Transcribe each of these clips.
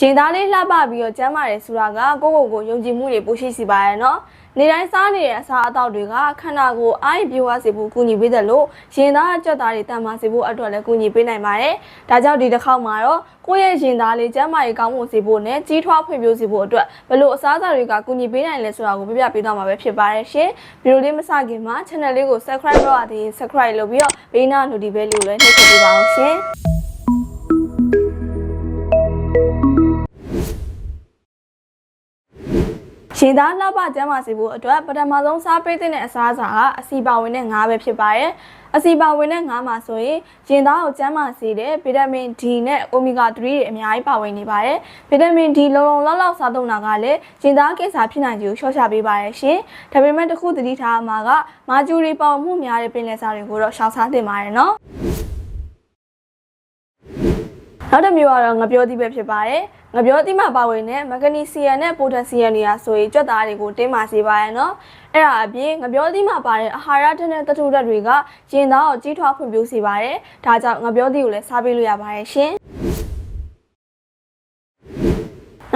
ရင်သားလေးလှပပြီးတော့ကျမ်းမာတယ်ဆိုတာကကိုယ့်ကိုယ်ကိုယုံကြည်မှုတွေပိုရှိစီပါရဲ့နော်နေတိုင်းစားနေတဲ့အစာအသောက်တွေကခန္ဓာကိုယ်အားရပြေဝစေဖို့ကူညီပေးတယ်လို့ရင်သားအကြက်သားတွေတန်မာစေဖို့အတွက်လည်းကူညီပေးနိုင်ပါတယ်ဒါကြောင့်ဒီတစ်ခေါက်မှာတော့ကိုယ့်ရဲ့ရင်သားလေးကျမ်းမာရေးကောင်းမှုစေဖို့နဲ့ကြီးထွားဖွံ့ဖြိုးစေဖို့အတွက်ဘယ်လိုအစားအစာတွေကကူညီပေးနိုင်လဲဆိုတာကိုပြပြပေးသွားမှာပဲဖြစ်ပါတယ်ရှင်ဗီဒီယိုလေးမစခင်မှာ channel လေးကို subscribe လုပ်ရသေးရင် subscribe လုပ်ပြီးတော့ဘေးနာ notification လေးကိုလည်းနှိပ်ထည့်ပေးပါအောင်ရှင် ရှင်သားလှပကျမ်းမာစေဖို့အတွက်ပထမဆုံးစားပေးတဲ့အစားအစာကအစီပါဝင်တဲ့ငါးပဲဖြစ်ပါတယ်။အစီပါဝင်တဲ့ငါးမှာဆိုရင်ရင်သားကိုကျန်းမာစေတဲ့ဗီတာမင် D နဲ့ Omega 3တွေအများကြီးပါဝင်နေပါတယ်။ဗီတာမင် D လုံလုံလောက်လောက်စားသုံးတာကလည်းရင်သားကင်ဆာဖြစ်နိုင်ခြေကိုလျှော့ချပေးပါတယ်ရှင်။ဒါပေမဲ့တစ်ခုသတိထားမှာကမာဂျူရီပေါင်မှုများတဲ့ပင်လယ်စာတွေကိုတော့ရှောင်စားသင့်ပါတယ်နော်။နောက်တစ်မျိုးကတော့ငပြောသီးပဲဖြစ်ပါတယ်။ ငပြောသီးမှာပါဝင်တဲ့မဂနီဆီယမ်နဲ့ပိုတက်ဆီယမ်တွေဟာဆိုရင်ကြွက်သားတွေကိုတင်းမာစေပါရဲ့နော်။အဲ့ဒါအပြင်ငပြောသီးမှာပါတဲ့အာဟာရဓာတ်နဲ့သတ္တုဓာတ်တွေကရင်သားကိုကြီးထွားဖွံ့ဖြိုးစေပါတယ်။ဒါကြောင့်ငပြောသီးကိုလည်းစားပေးလို့ရပါတယ်ရှင်။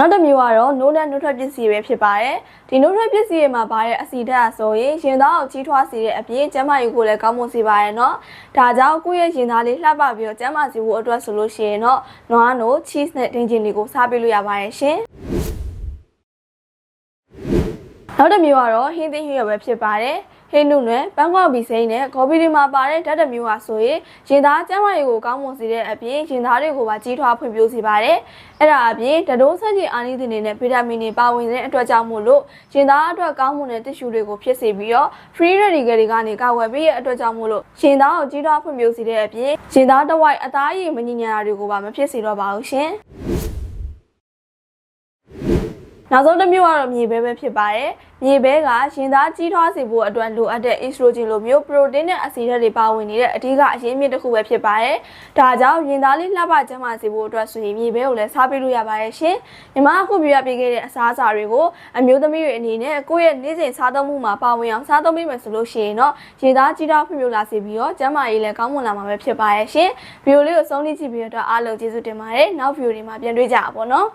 နောက်တစ်မျိုးကတော့နိုးနဲ့နှုတ်ထွက်ပစ္စည်းပဲဖြစ်ပါတယ်ဒီနှုတ်ထွက်ပစ္စည်းတွေမှာပါတဲ့အဆီဓာတ်အဆိုရင်ရင်သားကိုကြီးထွားစေတဲ့အပြင်ကျန်းမာရေးကိုလည်းကောင်းမွန်စေပါရဲ့เนาะဒါကြောင့်ကိုယ့်ရဲ့ရင်သားလေးလှပပြီးတော့ကျန်းမာစေဖို့အတွက်ဆိုလို့ရှိရင်တော့နွားနို့ cheese နဲ့ဒင်ဂျင်တွေကိုစားပေးလို့ရပါတယ်ရှင်နောက်တစ်မျိုးကတော့ဟင်းသီးဟင်းရွက်ပဲဖြစ်ပါတယ် ဟင်းနုနဲ့ပန်းကွာဘီစိမ်းနဲ့ဂေါ်ဘီတွေမှာပါတဲ့ဓာတ်တစ်မျိုးဟာဆိုရင်ရင်သားကျန်းမာရေးကိုကောင်းမွန်စေတဲ့အပြင်ရင်သားတွေကိုပါကြီးထွားဖွံ့ဖြိုးစေပါတယ်။အဲ့ဒါအပြင်ဓာတ်တိုးဆန့်ကျင်အာနိသင်တွေနဲ့ဗီတာမင်တွေပါဝင်တဲ့အတွက်ကြောင့်မို့လို့ရင်သားအတွက်ကောင်းမွန်တဲ့တစ်ရှူတွေကိုဖြစ်စေပြီးတော့ free radical တွေကနေကာကွယ်ပေးရတဲ့အတွက်ကြောင့်မို့လို့ရင်သားကိုကြီးထွားဖွံ့ဖြိုးစေတဲ့အပြင်ရင်သားတစ်ဝိုက်အသားရည်မငြိညာတာတွေကိုပါမဖြစ်စေတော့ပါဘူးရှင်။ နောက်ဆုံးတစ်မျိုးကတော့မြေပဲပဲဖြစ်ပါတယ်။မြေပဲကရင်သားကြီးထွားစေဖို့အတွက်လိုအပ်တဲ့ estrogen လိုမျိုး protein နဲ့ acid တွေပါဝင်နေတဲ့အဓိကအရင်းမြစ်တစ်ခုပဲဖြစ်ပါတယ်။ဒါကြောင့်ရင်သားလေးလှပကျန်းမာစေဖို့အတွက်ဆိုရင်မြေပဲကိုလည်းစားပေးလို့ရပါတယ်ရှင်။ညီမအခုပြရပေးခဲ့တဲ့အစားအစာတွေကိုအမျိုးသမီးတွေအနေနဲ့ကိုယ့်ရဲ့နေ့စဉ်စားသုံးမှုမှာပါဝင်အောင်စားသုံးပေးမယ်ဆိုလို့ရှိရင်တော့ရင်သားကြီးထွားဖွံ့ဖြိုးလာစေပြီးတော့ကျန်းမာရေးလည်းကောင်းမွန်လာမှာပဲဖြစ်ပါရဲ့ရှင်။ဗီဒီယိုလေးကိုဆုံးဖြတ်ကြည့်ပြီးတော့အားလုံးကျေးဇူးတင်ပါတယ်။နောက်ဗီဒီယိုတွေမှာပြန်တွေ့ကြပါပေါ့နော်။